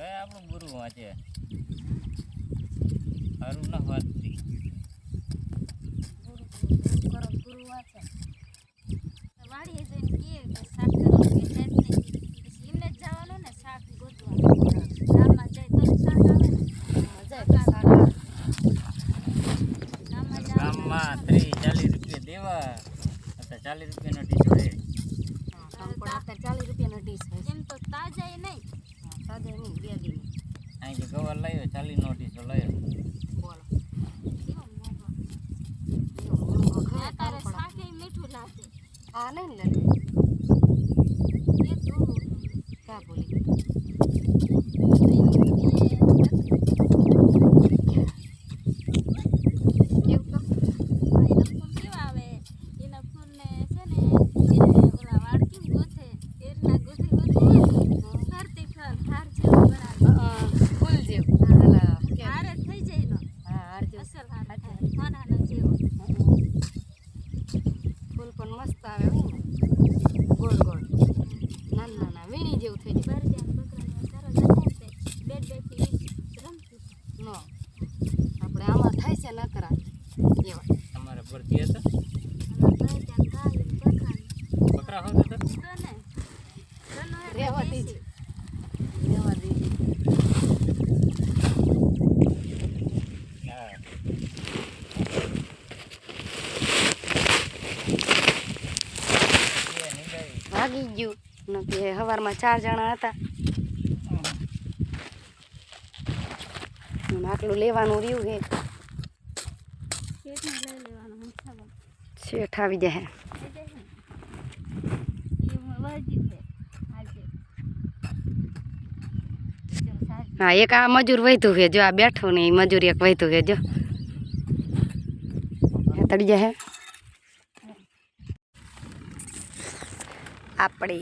હવે આપણું ગુરુ વાંચે હારું ના વાંચતી. ગુરુ વાંચે. વાડીએ જઈને કહે કે શાક કરવાનું કે એમને જ જવાનું ને શાક ગોતવાનું. ગામમાં જાય તો શાક આવે ને. ગામમાં ત્રીસ ચાલીસ રૂપિયા દેવા. ચાલીસ રૂપિયાનો લાગે આ નહીં ને એ જોવું કા બોલી કેવું તો એના ફૂલ કેવા આવે એના ફૂલને છે ને એને ઓલા વાળ કેમ ગોથે એ રીતના ગોથી ગોથી ફરતી ફર હાર જેવું બનાવે અ, ફૂલ જેવું હાલા કે હારે થઈ જાય નો હા હાર જેવું અસર હાર થાય નાના જેવો ફૂલ પણ મસ્ત આવે હોય ને ગોળ ગોળ નાના નાના વીણી જેવું થઈ જાય બરજાન બકરાને સરસ હતા ને તે બેડ બેઠી રમતી નો આપણે આમાં થાય છે નકરા એવા તમારે ભરતી હતા બકરા. ભાગી ગયું. કે સવારમાં ચાર જણા હતા. આટલું લેવાનું રહ્યું છે શેઠને લઈ લેવાનું મૂછામાં. શેઠ આવી જાય થઈ જાય ને. એ હું વાજી છે આજે જો સાજી. હા, એક આ મજૂર વહેતું છે, જો આ બેઠું ને એ મજૂર એક વહેતું છે, જો આ તડી જાય આપણે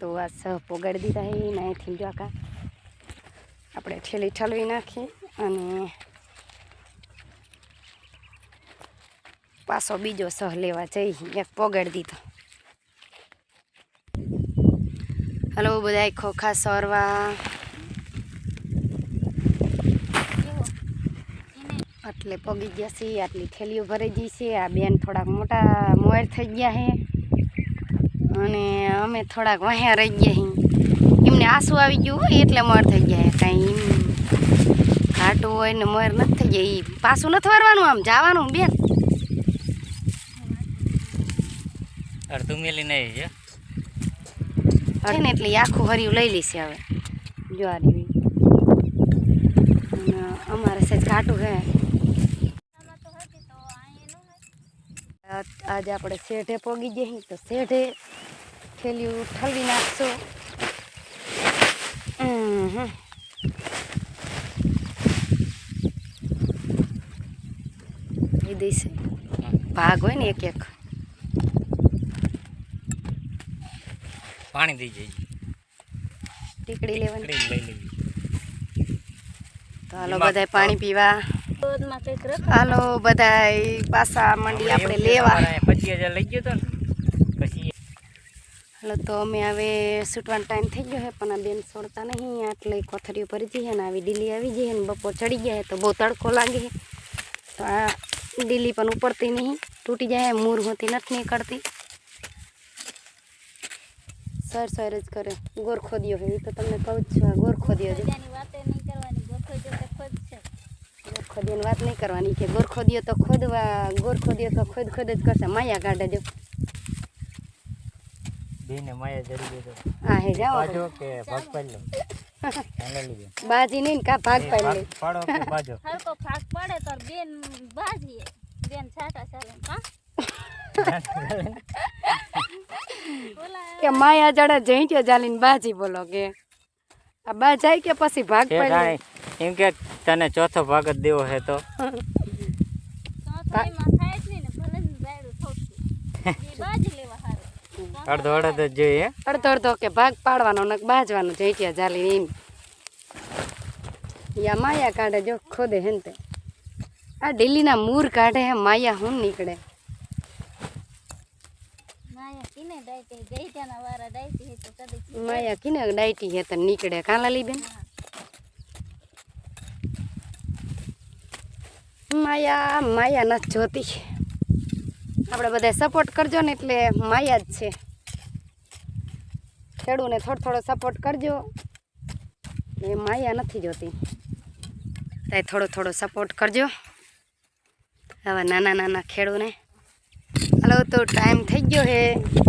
તો આ સહ પોગાડી દીધા છે ને અહીંથી જો આખા આપણે ઠેલી ઠલવી નાખી અને પાછો બીજો સહ લેવા જઈ, એક પોગાડી દીધો. હલો, બધા ખોખા સરવા. એટલે પગી ગયા છે, આટલી થેલીઓ ભરાઈ ગઈ છે, આ બેન થોડાક મોટા મોર થઈ ગયા છે. અને અમે થોડાક વહ્યા રહી ગયા છીએ એમને આંસુ આવી ગયું હોય એટલે મોર થઈ ગયા કાંઈ ઘાટું હોય ને મોર નથી થઈ જાય પાછું નથી વારવાનું આમ, જવાનું બેન. અડધું મેલી નહીં ગયો છે ને એટલે આખું હરિયું લઈ લઈશે હવે જો આ રહ્યું ઈ. અને અમારે સહેજ ઘાટું. આ- આજે આપણે શેઠે પોગી જઈએ તો શેઠે થેલીઓ ઠલવી નાખશો. એ દઈશ ભાગ હોય ને એક એક પાણી દઈ જઈએ ટીકડી લેવાની. લઈ લેવી તો હાલો બધાય પાણી પીવા. હાલો બધાય પાછા મંડી આપણે લેવા. પચીસ હજાર લઈ ગયો તો પછી હાલો તો અમે હવે છૂટવાનો ટાઈમ થઈ ગયો છે પણ આ બેન છોડતા નહીં. એટલે કોથળીઓ ભરી જઈએ ને આવી ડીલી આવી જઈએ ને બપોર ચડી ગયા તો બહુ તડકો લાગે છે. તો આ ડીલી પણ ઉપડતી નહીં તૂટી જાય મૂર હોતી નથી નીકળતી. સર સર જ કરે. ગોર ખોદ્યો છે એ તો તમને કહું જ છું આ ગોર ખોદ્યો છે. ત્યાંની વાતે નહીં કરવાની ગોખો જો તે ખુદ ગોર ખોદ્યોની વાત નહીં કરવાની કે ગોર ખોદ્યો તો ખોદવા ગોર ખોદ્યો તો ખોદ ખોદ જ કરશે. માયા કાઢે જો બેને માયા જરી દીધો આ હે જાઓ બાજો કે ભાગ પાડી લો બાજી નહીં કા ભાગ પાડી લે પાડો કે બાજો? હરકો ભાગ પડે તો બેન બાજીએ બેન છાટા ચાલે કા કે માયા જડા જઈટ્યો ચાલીને બાજી બોલો કે. આ બા જાય કે પછી ભાગ છે પાડી કાંઈ? એમ કે તને ચોથો ભાગ જ દેવો છે તો. ચોથાઈમાં થાય જ નહીં ને ભલે ને રાયડું થોડું એ બાજી લેવા હારું. અડધો અડધ જ જોઈએ અડધો અડધો કે ભાગ પાડવાનો ને બાજવાનો જઈટ્યા ચાલીને એમ. યા માયા કાઢે જો ખોદે હેન તે. આ ઢીલીના મૂર કાઢે હે માયા હું નીકળે. માયા કીને ડાયટી હે તને નીકળે કાલા લઈ બેન માયા માયા નથી જોતી. આપણે બધા સપોર્ટ કરજો ને એટલે માયા જ છે. ખેડૂને થોડો થોડો સપોર્ટ કરજો. એ માયા નથી જોતી. ત્યાં થોડો થોડો સપોર્ટ કરજો. હવે નાના નાના ખેડૂને. હાલો તો ટાઈમ થઈ ગયો હે.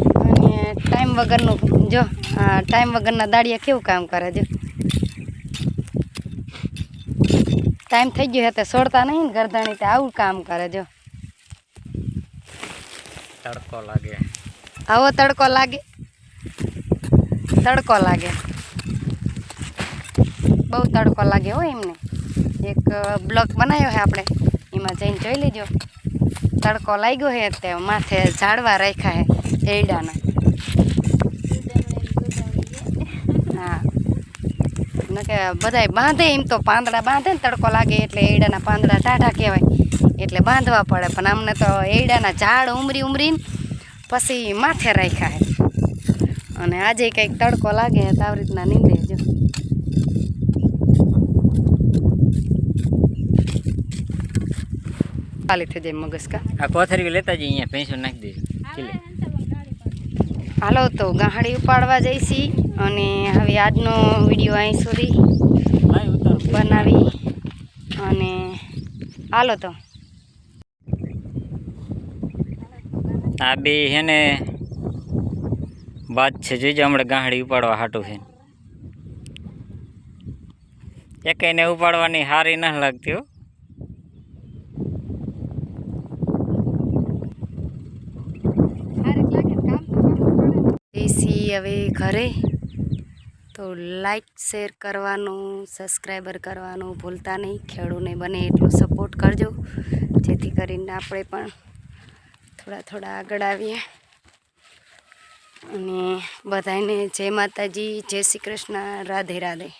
અને ટાઈમ વગરનું જો આ ટાઈમ વગરના દાડિયા કેવું કામ કરે જો. ટાઈમ થઈ ગયો છે તે છોડતા નહીં ને ગરદણી તે આવું કામ કરે જો. તડકો લાગે. આવો તડકો લાગે. તડકો લાગે. બહુ તડકો લાગે હો એમને. એક બ્લોક બનાવ્યો છે આપણે. એમાં જઈને જોઈ લેજો. તડકો લાગ્યો છે તે માથે ઝાડવા રાખ્યા છે એડાના હા ન કે બધાય બાંધે એમ તો પાંદડા બાંધે ને તડકો લાગે એટલે એડાના પાંદડા ટાઢા કહેવાય. એટલે બાંધવા પડે પણ અમને તો એડાના ઝાડ ઉમરી ઉમરીને પછી માથે રાખ્યા છે અને આજે કંઈક તડકો લાગે તો આવી રીતના નીંદે જો. ખાલી થઈ જાય મગજ કા? આ કોથરી લેતા જઈએ અહીંયા ભેંસું નાખી દઈશું કિલે. હાલો તો ગાહડી ઉપાડવા જઈશી અને હવે આજનો વીડિયો અહીં સુધી બનાવી અને હાલો તો. આ બે હે ને વાત છે જોઈજો હમણાં ગાંહડી ઉપાડવા હાટું છે એકેયને ઉપાડવાની હારી ન લાગતી હો. હવે ઘરે. તો લાઈક શેર કરવાનું સબસ્ક્રાઈબર કરવાનું ભૂલતા નહીં. ખેડૂને બને એટલું સપોર્ટ કરજો. જેથી કરીને આપણે પણ થોડા થોડા આગળ આવીએ. અને બધાને જય માતાજી, જય શ્રી કૃષ્ણ, રાધે રાધે.